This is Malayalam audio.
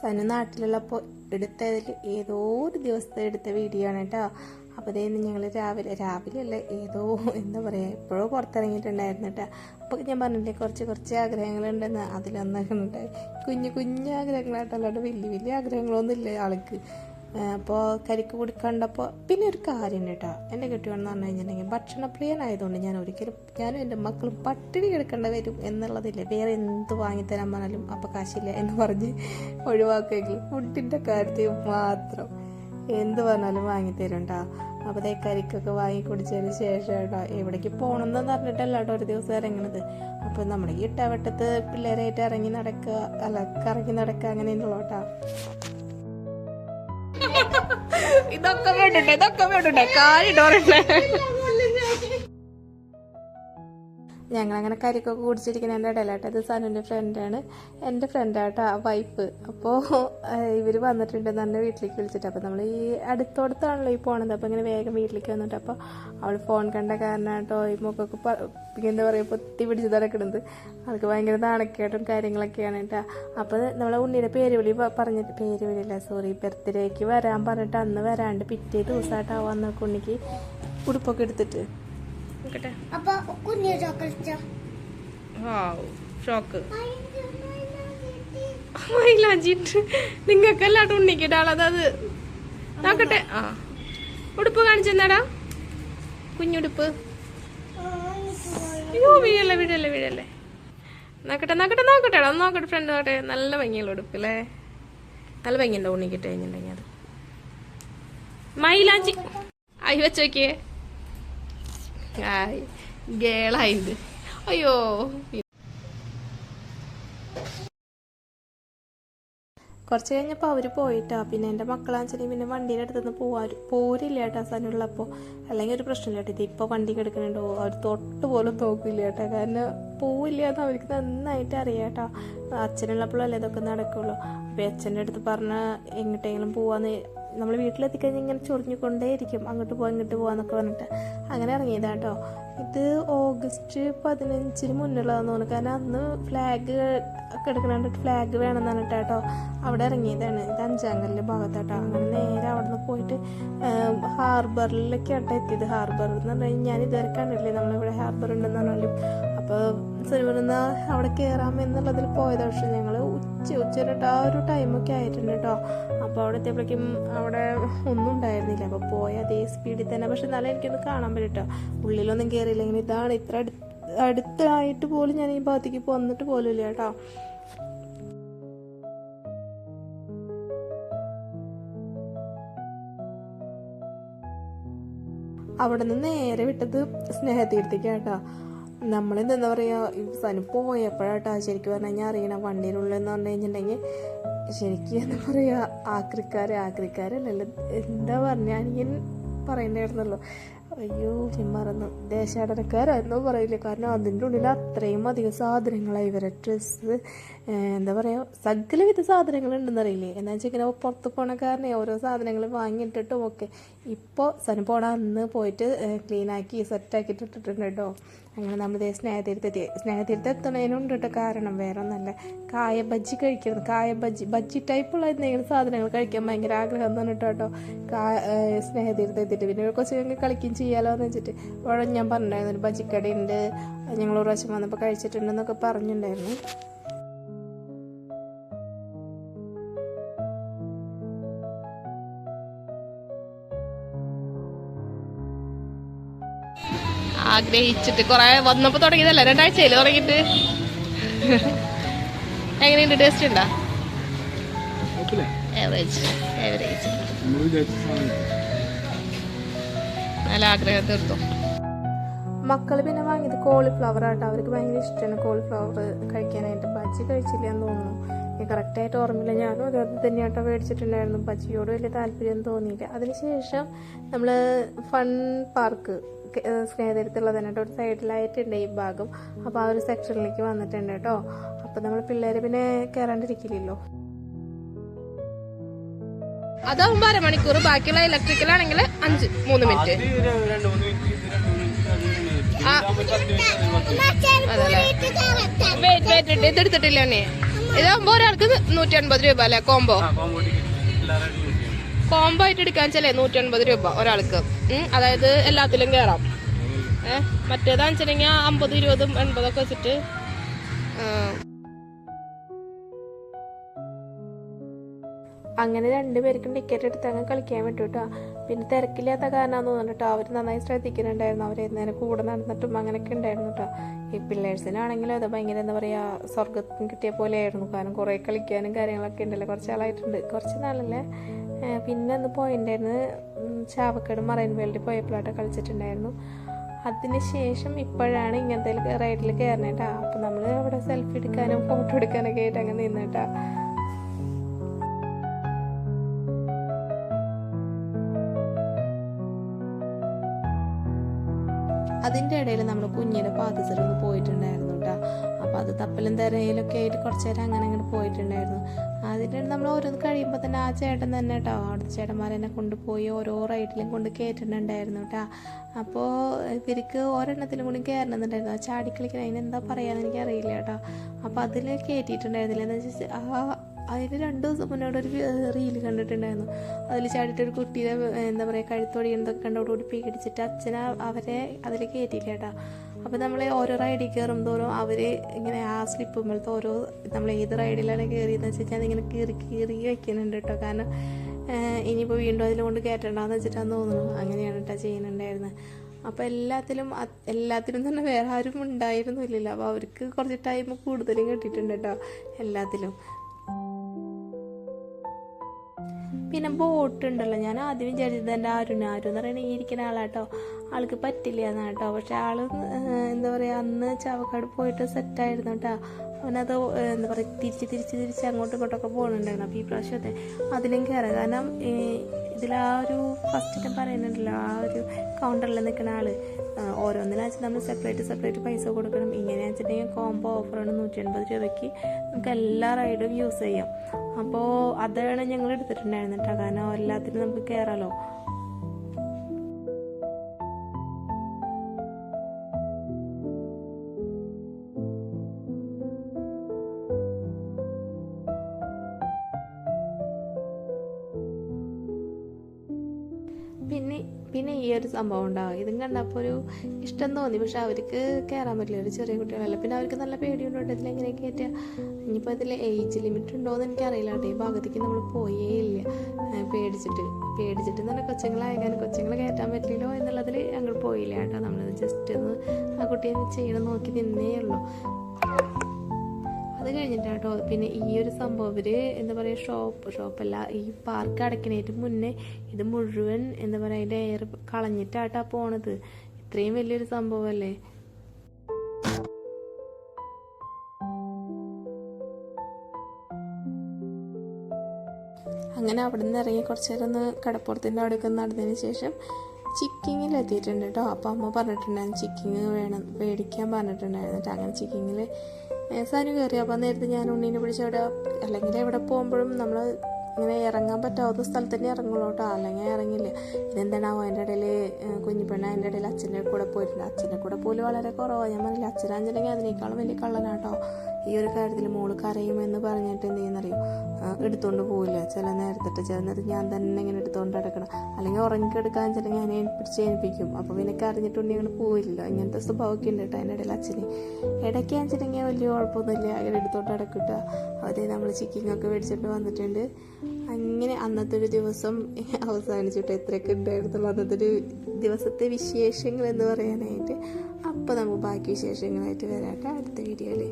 സനു നാട്ടിലുള്ളപ്പോൾ എടുത്തതിൽ ഏതോ ഒരു ദിവസത്തെ എടുത്ത വീഡിയോ ആണ് കേട്ടോ അപ്പോൾ ഇതേന്ന് ഞങ്ങൾ രാവിലെ രാവിലെ അല്ല ഏതോ എന്താ പറയുക എപ്പോഴോ പുറത്തിറങ്ങിയിട്ടുണ്ടായിരുന്നു കേട്ടോ അപ്പോൾ ഞാൻ പറഞ്ഞില്ലേ കുറച്ച് കുറച്ച് ആഗ്രഹങ്ങളുണ്ടെന്ന്. അതിലൊന്നൊക്കെ കുഞ്ഞു കുഞ്ഞു ആഗ്രഹങ്ങളാട്ടോ വലിയ വലിയ ആഗ്രഹങ്ങളൊന്നും ഇല്ല ആൾക്ക്. അപ്പോൾ കരിക്ക് കൂടി കണ്ടപ്പോൾ പിന്നെ ഒരു കാര്യം കേട്ടോ എന്റെ കെട്ടിയോണെന്ന് പറഞ്ഞു കഴിഞ്ഞിട്ടുണ്ടെങ്കിൽ ഭക്ഷണപ്രിയനായതുകൊണ്ട് ഞാൻ ഒരിക്കലും ഞാനും എന്റെ മക്കളും പട്ടിണി കിടക്കേണ്ട വരും എന്നുള്ളതില്ല. വേറെ എന്ത് വാങ്ങിത്തരാൻ പറഞ്ഞാലും അപ്പോൾ കാശില്ല എന്ന് പറഞ്ഞ് ഒഴിവാക്കുമെങ്കിലും ഫുഡിന്റെ കാര്യത്തിൽ മാത്രം എന്ത് പറഞ്ഞാലും വാങ്ങിത്തരും അപ്പോൾ അതേ കരിക്കൊക്കെ വാങ്ങി കുടിച്ചതിന് ശേഷം കേട്ടോ എവിടേക്ക് പോകണമെന്ന് പറഞ്ഞിട്ടല്ല കേട്ടോ ഒരു ദിവസം ഇറങ്ങണത്. അപ്പോൾ നമ്മുടെ ഈ ഇട്ടവട്ടത്ത് പിള്ളേരായിട്ട് ഇറങ്ങി നടക്കുക അല്ല കറങ്ങി നടക്കുക അങ്ങനെയുള്ള കേട്ടോ ഇതൊക്കെ വേണ്ടിട്ടെ ഇതൊക്കെ വേണ്ടിട്ടെ കാലിടോറണ്ടേ ഞങ്ങളങ്ങനെ കരിക്കൊക്കെ കുടിച്ചിരിക്കുന്നതിന്റെ ഇടയിലാട്ടോ. ഇത് സനുവിന്റെ ഫ്രണ്ടാണ് എന്റെ ഫ്രണ്ടാട്ടോ ആ വൈഫ് അപ്പോൾ ഇവർ വന്നിട്ടുണ്ട് തന്നെ വീട്ടിലേക്ക് വിളിച്ചിട്ട്. അപ്പോൾ നമ്മൾ ഈ അടുത്തോടത്താണല്ലോ ഈ പോണത്. അപ്പോൾ ഇങ്ങനെ വേഗം വീട്ടിലേക്ക് വന്നിട്ട് അപ്പോൾ അവൾ ഫോൺ കണ്ട കാരണമായിട്ടോ ഈ മുഖമൊക്കെ എന്താ പറയുക പൊത്തി പിടിച്ച് നടക്കുന്നത് അവൾക്ക് ഭയങ്കര നാണക്കേട്ടും കാര്യങ്ങളൊക്കെയാണ് കേട്ടോ. അപ്പോൾ നമ്മളെ ഉണ്ണിയുടെ പേര് വിളി പ- പറഞ്ഞിട്ട് പേര് വിളിയില്ല സോറി ബർത്ത്ഡേക്ക് വരാൻ പറഞ്ഞിട്ട് അന്ന് വരാണ്ട് പിറ്റേ ദിവസമായിട്ടാവാന്നൊക്കെ വന്ന ഉണ്ണിക്ക് ഉടുപ്പൊക്കെ എടുത്തിട്ട്. നോക്കട്ടെ. ഷോക്ക് മൈലാഞ്ചിട്ട് അത്. നോക്കട്ടെ. ആ. ഉടുപ്പ് കാണിച്ചെന്നാടാ? കുഞ്ഞുടുപ്പ്. അയ്യോ വീഴല്ലേ വീഴല്ലേ വീഴല്ലേ. നോക്കട്ടെ നോക്കട്ടെ നോക്കട്ടെ ഒന്ന് നോക്കട്ടെ ഫ്രണ്ട് നോക്കട്ടെ. നല്ല ഭംഗിയുള്ള ഉടുപ്പില്ലേ നല്ല ഭംഗിയുണ്ടോ ഉണ്ണിക്കിട്ട് കഴിഞ്ഞിട്ടുണ്ടെങ്കിൽ അത്. മൈലാഞ്ചി അയ്യോ വെച്ച് നോക്കിയേ ആയി ഗേളായിണ്ട്. അയ്യോ. കുറച്ച് കഴിഞ്ഞപ്പോൾ അവർ പോയിട്ടാ. പിന്നെ എന്റെ മക്കളാണെന്നുവെച്ചാൽ പിന്നെ വണ്ടീന്റെ അടുത്തുനിന്ന് പോവാ പോരില്ല കേട്ടോ സനുള്ളപ്പോൾ അല്ലെങ്കിൽ ഒരു പ്രശ്നമില്ല കേട്ടോ. ഇതിപ്പോൾ വണ്ടി കിടക്കണുണ്ടോ? അവർ തൊട്ട് പോലും നോക്കില്ല കേട്ടോ. കാരണം പോവില്ല എന്ന് അവർക്ക് നന്നായിട്ട് അറിയാം കേട്ടോ. അച്ഛനുള്ളപ്പോഴല്ലേ ഇതൊക്കെ നടക്കുള്ളൂ. അപ്പോൾ അച്ഛന്റെ അടുത്ത് പറഞ്ഞാൽ എങ്ങോട്ടെങ്കിലും പോവാന്ന് നമ്മൾ വീട്ടിലെത്തിക്കഴിഞ്ഞ് ഇങ്ങനെ ചൊറിഞ്ഞുകൊണ്ടേയിരിക്കും അങ്ങോട്ട് പോവാ ഇങ്ങോട്ട് പോവാന്നൊക്കെ പറഞ്ഞിട്ട്. അങ്ങനെ ഇറങ്ങിയതാട്ടോ ഇത് ഓഗസ്റ്റ് പതിനഞ്ചിന് മുന്നുള്ളതാന്ന് തോന്നുന്നു. കാരണം അന്ന് ഫ്ലാഗ് ഒക്കെ എടുക്കണ ഫ്ലാഗ് വേണമെന്ന് പറഞ്ഞിട്ട് കേട്ടോ അവിടെ ഇറങ്ങിയതാണ്. ഇത് അഞ്ചാങ്കലിന്റെ ഭാഗത്താട്ടോ അങ്ങനെ നേരെ അവിടെ നിന്ന് പോയിട്ട് ഹാർബറിലൊക്കെ ആട്ടോ എത്തിയത്. ഹാർബർ എന്ന് പറഞ്ഞു കഴിഞ്ഞാൽ ഞാൻ ഇതുവരെ കണ്ടില്ലേ നമ്മളിവിടെ ഹാർബർ ഉണ്ടെന്ന് പറഞ്ഞാലും. അപ്പോൾ സിനിമ അവിടെ കയറാം എന്നുള്ളതിൽ പോയത്. പക്ഷേ ഞങ്ങൾ ഉച്ച ഉച്ച ഒരു ടൈമൊക്കെ ആയിട്ടുണ്ട് കേട്ടോ അപ്പോൾ അവിടെ എത്തിയപ്പോഴേക്കും അവിടെ ഒന്നും ഉണ്ടായിരുന്നില്ല. അപ്പോൾ പോയ അതേ സ്പീഡിൽ തന്നെ. പക്ഷെ നല്ല എനിക്കൊന്ന് കാണാൻ പറ്റും ഉള്ളിലൊന്നും ഇങ്ങനെ ഇതാണ് ഇത്ര അടുത്ത് അടുത്തായിട്ട് പോലും ഞാൻ ഈ ഭാഗത്തേക്ക് വന്നിട്ട് പോലും ഇല്ല കേട്ടോ. അവിടെ നിന്ന് നേരെ വിട്ടത് സ്നേഹതീർത്ഥിക്ക് കേട്ടോ. നമ്മളിന്ന് എന്താ പറയുക സനു പോയപ്പോഴാട്ടോ ശരിക്കും പറഞ്ഞു കഴിഞ്ഞാൽ അറിയണം വണ്ടിയിലുള്ളതെന്ന് പറഞ്ഞു കഴിഞ്ഞിട്ടുണ്ടെങ്കിൽ ശരിക്കും എന്താ പറയുക ആക്രിക്കാരെ ആക്രിക്കാരല്ലല്ലോ എന്താ പറഞ്ഞാൽ ഞാൻ പറയണ്ടായിരുന്നല്ലോ അയ്യോ ഞാൻ മറന്നു ദേശാടനക്കാരെന്നോ പറയില്ല? കാരണം അതിന്റെ ഉള്ളിൽ അത്രയും അധികം സാധനങ്ങളാണ് ഇവരെ ഡ്രസ്സ് എന്താ പറയുക സകലവിധ സാധനങ്ങളുണ്ടെന്ന് അറിയില്ലേ? എന്താ വെച്ചാൽ ഇങ്ങനെ പുറത്ത് പോണ കാരണം ഓരോ സാധനങ്ങൾ വാങ്ങിയിട്ടിട്ടും ഒക്കെ. ഇപ്പോൾ സന പോണ അന്ന് പോയിട്ട് ക്ലീനാക്കി സെറ്റാക്കിയിട്ട് ഇട്ടിട്ടുണ്ട് കേട്ടോ. അങ്ങനെ നമ്മൾ സ്നേഹതീരത്തെത്തി സ്നേഹതീരത്ത് എത്തണേനുണ്ട് കേട്ടോ കാരണം വേറെ ഒന്നല്ല കായ ബജ്ജി കഴിക്കണം കായ ബജ്ജി ബജ്ജി ടൈപ്പുള്ള എന്തെങ്കിലും സാധനങ്ങൾ കഴിക്കാൻ ഭയങ്കര ആഗ്രഹം പറഞ്ഞിട്ട് കേട്ടോ കാ സ്നേഹതീരത്ത് എത്തിയിട്ട്. പിന്നെ കുറച്ച് ഞങ്ങൾ കളിക്കുകയും ചെയ്യാലോ എന്ന് വെച്ചിട്ട് അവിടെ ഞാൻ പറഞ്ഞിട്ടുണ്ടായിരുന്നു. ഒരു ബജ്ജിക്കടയുണ്ട്. ഞങ്ങൾ ഒരു പ്രാവശ്യം വന്നപ്പോൾ കഴിച്ചിട്ടുണ്ടെന്നൊക്കെ പറഞ്ഞിട്ടുണ്ടായിരുന്നു. ആഗ്രഹിച്ചിട്ട് കുറെ വന്നപ്പോ തുടങ്ങിയതല്ല? രണ്ടാഴ്ചയിൽ തുടങ്ങിയിട്ട്? എങ്ങനെയുണ്ട് ടേസ്റ്റ് ഉണ്ടോ? ഏവറേജ് ഏവറേജ് നല്ല ആഗ്രഹം തീർത്തു. മക്കൾ പിന്നെ വാങ്ങിയത് കോളിഫ്ലവർ ആട്ടോ. അവർക്ക് ഭയങ്കര ഇഷ്ടമാണ് കോളിഫ്ലവർ കഴിക്കാനായിട്ട്. പച്ചി കഴിച്ചില്ല എന്ന് തോന്നുന്നു. കറക്റ്റായിട്ട് ഓർമ്മയില്ല. ഞാനും അതുപോലെ തന്നെയാട്ടോ മേടിച്ചിട്ടുണ്ടായിരുന്നു. പച്ചിയോട് വലിയ താല്പര്യം തോന്നിയില്ല. അതിനുശേഷം നമ്മൾ ഫൺ പാർക്ക് സ്നേഹതരത്തുള്ളത് തന്നെ കേട്ടോ ഒരു സൈഡിലായിട്ടുണ്ട് ഈ ഭാഗം. അപ്പോൾ ആ ഒരു സെക്ഷനിലേക്ക് വന്നിട്ടുണ്ട് കേട്ടോ. അപ്പോൾ നമ്മൾ പിള്ളേർ പിന്നെ കയറാണ്ടിരിക്കില്ലല്ലോ അതാവുമ്പോ അരമണിക്കൂർ ബാക്കിയുള്ള ഇലക്ട്രിക്കൽ ആണെങ്കിൽ അഞ്ച് മൂന്ന് മിനിറ്റ്. വെയിറ്റ് വെയിറ്റ് ഇതെടുത്തിട്ടില്ല ഉണ്ണി ഇതാകുമ്പോ ഒരാൾക്ക് നൂറ്റി അൻപത് രൂപ അല്ലെ? കോംബോ? കോംബോ ആയിട്ട് എടുക്കാൻ വെച്ചാലേ നൂറ്റി അൻപത് രൂപ ഒരാൾക്ക്. അതായത് എല്ലാത്തിലും കയറാം ഏഹ് മറ്റേതാണെന്ന് വെച്ചിട്ടുണ്ടെങ്കിൽ അമ്പത് ഇരുപതും എൺപതൊക്കെ വെച്ചിട്ട് അങ്ങനെ രണ്ടുപേർക്കും ടിക്കറ്റ് എടുത്ത് അങ്ങ് കളിക്കാൻ പറ്റും കേട്ടോ പിന്നെ തിരക്കില്ലാത്ത കാരണമാണെന്ന് തോന്നുന്നു കേട്ടോ അവർ നന്നായി ശ്രദ്ധിക്കുന്നുണ്ടായിരുന്നു. അവർ നേരെ കൂടെ നടന്നിട്ടും അങ്ങനെയൊക്കെ ഉണ്ടായിരുന്നു കേട്ടോ ഈ പിള്ളേഴ്സിനാണെങ്കിലും അത് ഭയങ്കര എന്താ പറയുക സ്വർഗത്തിന് കിട്ടിയ പോലെ ആയിരുന്നു കാരണം കുറേ കളിക്കാനും കാര്യങ്ങളൊക്കെ ഉണ്ടല്ലോ. കുറച്ച് ആളായിട്ടുണ്ട് കുറച്ച് നാളല്ലേ? പിന്നെ അന്ന് പോയിണ്ടായിരുന്നു ചാവക്കേട് മറൈൻ വേൾഡിൽ പോയപ്പോഴാട്ടോ കളിച്ചിട്ടുണ്ടായിരുന്നു. അതിന് ശേഷം ഇപ്പോഴാണ് ഇങ്ങനത്തെ റൈഡിൽ കയറണേട്ടാ അപ്പം നമ്മൾ അവിടെ സെൽഫി എടുക്കാനും ഫോട്ടോ എടുക്കാനൊക്കെ ആയിട്ട് അങ്ങനെ നിന്നേട്ടാ അതിന്റെ ഇടയിൽ നമ്മൾ കുഞ്ഞിന്റെ ഒന്ന് പോയിട്ടുണ്ടായിരുന്നു കേട്ടോ. അപ്പോൾ അത് തപ്പലും തരയിലൊക്കെ ആയിട്ട് കുറച്ച് നേരം അങ്ങനെ അങ്ങോട്ട് പോയിട്ടുണ്ടായിരുന്നു. അതിന്റെ നമ്മൾ ഓരോന്ന് കഴിയുമ്പോൾ തന്നെ ആ ചേട്ടൻ തന്നെ കേട്ടോ അവിടുത്തെ ചേട്ടന്മാരെന്നെ കൊണ്ടുപോയി ഓരോ റൈഡിലും കൊണ്ട് കയറ്റുന്നുണ്ടായിരുന്നു കേട്ടോ. അപ്പോൾ ഇവർക്ക് ഒരെണ്ണത്തിലും കൂടി കയറണമെന്നുണ്ടായിരുന്നു. ആ ചാടിക്കളിക്കാൻ അതിനെന്താ പറയുക എനിക്ക് എനിക്കറിയില്ല കേട്ടോ. അപ്പോൾ അതിൽ കയറ്റിയിട്ടുണ്ടായിരുന്നില്ല. എന്ന് വെച്ചാൽ ആ അതിന് രണ്ട് ദിവസം മുന്നോട്ട് ഒരു റീൽ കണ്ടിട്ടുണ്ടായിരുന്നു. അതിൽ ചാടിയിട്ട് ഒരു കുട്ടിയുടെ എന്താ പറയുക കഴുത്തൊടിയുന്നതൊക്കെ കണ്ടോടുകൂടി പേടിച്ചിട്ട് അച്ഛനെ അവരെ അതിൽ കയറ്റിയില്ല കേട്ടോ. അപ്പോൾ നമ്മൾ ഓരോ റൈഡിൽ കയറും തോറും അവർ ഇങ്ങനെ ആ സ്ലിപ്പ് പോലത്തെ ഓരോ നമ്മൾ ഏത് റൈഡിലാണ് കയറിയെന്ന് വെച്ച് കഴിഞ്ഞാൽ അതിങ്ങനെ കീറി കീറി വയ്ക്കുന്നുണ്ട് കേട്ടോ. കാരണം ഇനിയിപ്പോൾ വീണ്ടും അതിലുകൊണ്ട് കയറ്റണ്ടെന്ന് വെച്ചിട്ടാന്ന് തോന്നുന്നു. അങ്ങനെയാണ് കേട്ടോ ചെയ്യുന്നുണ്ടായിരുന്നത്. അപ്പോൾ എല്ലാത്തിലും എല്ലാത്തിലും തന്നെ വേറെ ആരും ഉണ്ടായിരുന്നില്ലല്ലോ അപ്പോൾ അവർക്ക് കുറച്ച് ടൈം കൂടുതലും കിട്ടിയിട്ടുണ്ട് കേട്ടോ. എല്ലാത്തിലും. പിന്നെ ബോട്ട് ഉണ്ടല്ലോ. ഞാൻ ആദ്യം വിചാരിച്ചത് എന്റെ അരുൺ അരുൺ എന്ന് പറയുന്നത് ഇരിക്കുന്ന ആളാട്ടോ. ആൾക്ക് പറ്റില്ല എന്നാട്ടോ പക്ഷെ ആൾ എന്താ പറയുക അന്ന് ചാവക്കാട് പോയിട്ട് സെറ്റായിരുന്നു കേട്ടോ. അവനത് എന്താ പറയുക തിരിച്ച് തിരിച്ച് തിരിച്ച് അങ്ങോട്ടും ഇങ്ങോട്ടൊക്കെ പോകുന്നുണ്ടായിരുന്നു അപ്പോൾ ഈ പ്രാവശ്യത്തെ അതിലും കയറാം കാരണം ഇതിൽ ആ ഒരു ഫസ്റ്റ് പറയുന്നുണ്ടല്ലോ ആ ഒരു കൗണ്ടറിൽ നിൽക്കുന്ന ആൾ ആഹ് ഓരോന്നിനാണെന്ന് നമ്മൾ സെപ്പറേറ്റ് സെപ്പറേറ്റ് പൈസ കൊടുക്കണം. ഇങ്ങനെയാണെന്ന് വെച്ചിട്ടുണ്ടെങ്കിൽ കോംബോ ഓഫറാണ് നൂറ്റി എൺപത് രൂപയ്ക്ക്. നമുക്ക് എല്ലാ റൈഡും യൂസ് ചെയ്യാം. അപ്പോൾ അതാണ് ഞങ്ങൾ എടുത്തിട്ടുണ്ടായിരുന്നു കേട്ടോ. കാരണം എല്ലാത്തിനും നമുക്ക് കയറാലോ പിന്നെ പിന്നെ ഈ ഒരു സംഭവം ഉണ്ടാവും ഇതും കണ്ടപ്പോൾ ഒരു ഇഷ്ടം തോന്നി. പക്ഷെ അവർക്ക് കയറാൻ പറ്റില്ല. ഒരു ചെറിയ കുട്ടികളല്ല. പിന്നെ അവർക്ക് നല്ല പേടിയുണ്ടോ ഇതിൽ എങ്ങനെ കയറ്റുക ഇനിയിപ്പോൾ ഇതിൽ ഏജ് ലിമിറ്റ് ഉണ്ടോ എന്ന് എനിക്കറിയില്ല കേട്ടോ. ഈ ഭാഗത്തേക്ക് നമ്മൾ പോയേ ഇല്ല. പേടിച്ചിട്ട്. പേടിച്ചിട്ട് എന്ന് പറഞ്ഞാൽ കൊച്ചുങ്ങളായാലും കൊച്ചുങ്ങളെ കയറ്റാൻ പറ്റില്ലോ എന്നുള്ളതിൽ ഞങ്ങൾ പോയില്ല കേട്ടോ. നമ്മൾ ജസ്റ്റ് ഒന്ന് ആ കുട്ടിയെ ചെയ്യണം നോക്കി നിന്നേ ഉള്ളൂ. അത് കഴിഞ്ഞിട്ടാണ് കേട്ടോ പിന്നെ ഈ ഒരു സംഭവം ഇവർ എന്താ പറയുക ഷോപ്പ് ഷോപ്പല്ല ഈ പാർക്ക് അടയ്ക്കണേറ്റ് മുന്നേ ഇത് മുഴുവൻ എന്താ പറയുക അതിന്റെ എയർ കളഞ്ഞിട്ടാട്ടാ പോണത്. ഇത്രയും വലിയൊരു സംഭവമല്ലേ അങ്ങനെ അവിടെ നിന്ന് ഇറങ്ങി കുറച്ച് നേരം ഒന്ന് കടപ്പുറത്തിന്റെ അവിടെയൊക്കെ നടന്നതിന് ശേഷം ചിക്കിങ്ങിൽ എത്തിയിട്ടുണ്ട് കേട്ടോ. അപ്പോൾ അമ്മ പറഞ്ഞിട്ടുണ്ടായിരുന്നു ചിക്കിങ് വേണം മേടിക്കാൻ പറഞ്ഞിട്ടുണ്ടായിരുന്നു. അങ്ങനെ ചിക്കിങ്ങിൽ സാധനം കയറി. അപ്പം നേരത്തെ ഞാൻ ഉണ്ണീനെ പിടിച്ച് അവിടെ അല്ലെങ്കിൽ എവിടെ പോകുമ്പോഴും നമ്മൾ ഇങ്ങനെ ഇറങ്ങാൻ പറ്റാത്ത സ്ഥലത്ത് തന്നെ ഇറങ്ങുള്ളൂ കേട്ടോ. അല്ലെങ്കിൽ ഇറങ്ങില്ല. ഇതെന്താണാവോ അതിന്റെ ഇടയിൽ കുഞ്ഞിപ്പെണ്ണ അതിന്റെ ഇടയിൽ അച്ഛന്റെ കൂടെ പോയിട്ടുണ്ട്. അച്ഛന്റെ കൂടെ പോലും വളരെ കുറവാണ് ഞാൻ പറഞ്ഞില്ല അച്ഛനാണെന്നുണ്ടെങ്കിൽ അതിനേക്കാളും വലിയ കള്ളനാട്ടോ. ഈ ഒരു കാര്യത്തിൽ മോൾ കരയുമെന്ന് പറഞ്ഞിട്ട് എന്ത് ചെയ്യുന്നറിയോ എടുത്തോണ്ട് പോവില്ല. ചില നേരത്തിട്ട് ചില നേരത്ത് ഞാൻ തന്നെ ഇങ്ങനെ എടുത്തോണ്ട് നടക്കണം. അല്ലെങ്കിൽ ഉറങ്ങിക്കെടുക്കാൻ ചില ഞാൻ പിടിച്ച് ഏൽപ്പിക്കും. അപ്പോൾ പിന്നെ കരഞ്ഞിട്ടുണ്ടെങ്കിൽ അങ്ങനെ പോവില്ല. ഇങ്ങനത്തെ സ്വഭാവമൊക്കെ ഉണ്ട് കേട്ടോ അതിന്റെ ഇടയിൽ അച്ഛന്. ഇടയ്ക്ക് വെച്ചിട്ടുണ്ടെങ്കിൽ വലിയ കുഴപ്പമൊന്നുമില്ല. അങ്ങനെ എടുത്തോണ്ട് അടക്കിട്ട അത് നമ്മൾ ചിക്കിങ്ങൊക്കെ മേടിച്ചിട്ട് വന്നിട്ടുണ്ട്. അങ്ങനെ അന്നത്തെ ഒരു ദിവസം അവസാനിച്ചിട്ട് എത്രയൊക്കെ ഉണ്ടായിരുന്നുള്ളൂ. അന്നത്തെ ഒരു ദിവസത്തെ വിശേഷങ്ങൾ എന്ന് പറയാനായിട്ട് അപ്പോൾ നമുക്ക് ബാക്കി വിശേഷങ്ങളായിട്ട് വരാട്ടെ അടുത്ത വീഡിയോയിൽ